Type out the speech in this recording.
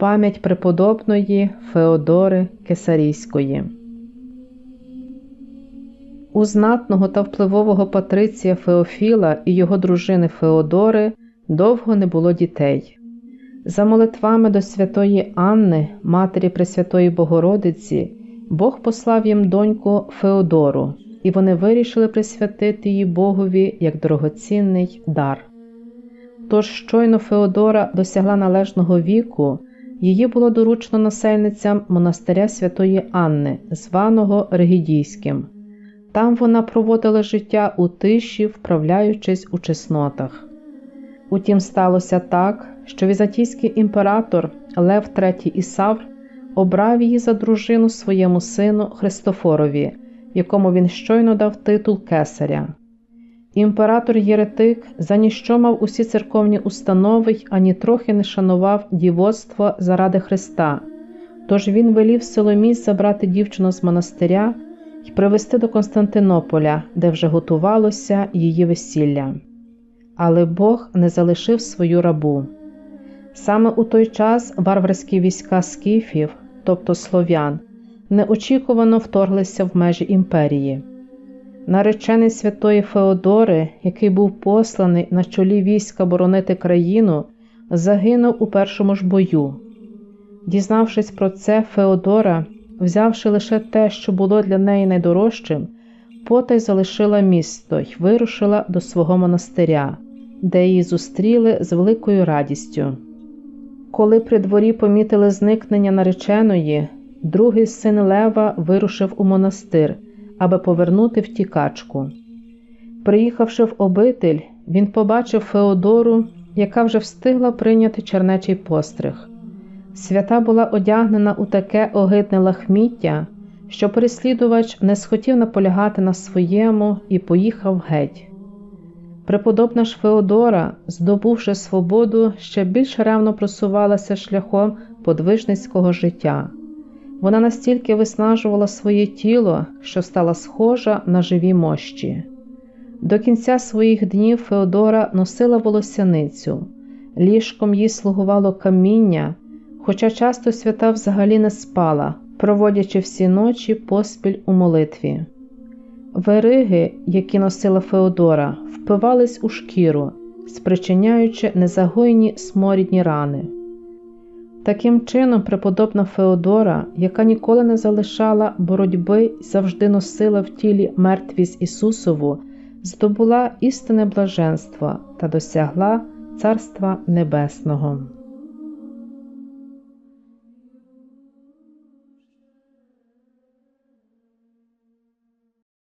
пам'ять преподобної Феодори Кесарійської. У знатного та впливового Патриція Феофіла і його дружини Феодори довго не було дітей. За молитвами до святої Анни, матері Пресвятої Богородиці, Бог послав їм доньку Феодору, і вони вирішили присвятити її Богові як дорогоцінний дар. Тож щойно Феодора досягла належного віку, її було доручено насельницям монастиря святої Анни, званого Регідійським. Там вона проводила життя у тиші, вправляючись у чеснотах. Утім, сталося так, що візантійський імператор Лев III Ісавр обрав її за дружину своєму сину Христофорові, якому він щойно дав титул кесаря. Імператор Єретик за ніщо мав усі церковні установи й ані трохи не шанував дівоцтво заради Христа, тож він велів Соломій забрати дівчину з монастиря і привезти до Константинополя, де вже готувалося її весілля. Але Бог не залишив свою рабу. Саме у той час варварські війська скіфів, тобто слов'ян, неочікувано вторглися в межі імперії. Наречений святої Феодори, який був посланий на чолі війська боронити країну, загинув у першому ж бою. Дізнавшись про це, Феодора, взявши лише те, що було для неї найдорожчим, потай залишила місто й вирушила до свого монастиря, де її зустріли з великою радістю. Коли при дворі помітили зникнення нареченої, другий син Лева вирушив у монастир, аби повернути втікачку. Приїхавши в обитель, він побачив Феодору, яка вже встигла прийняти чернечий постриг. Свята була одягнена у таке огидне лахміття, що переслідувач не схотів наполягати на своєму і поїхав геть. Преподобна ж Феодора, здобувши свободу, ще більш ревно просувалася шляхом подвижницького життя. Вона настільки виснажувала своє тіло, що стала схожа на живі мощі. До кінця своїх днів Феодора носила волосяницю, ліжком їй слугувало каміння, хоча часто свята взагалі не спала, проводячи всі ночі поспіль у молитві. Вериги, які носила Феодора, впивались у шкіру, спричиняючи незагойні сморідні рани. Таким чином, преподобна Феодора, яка ніколи не залишала боротьби і завжди носила в тілі мертвість Ісусову, здобула істинне блаженство та досягла Царства Небесного.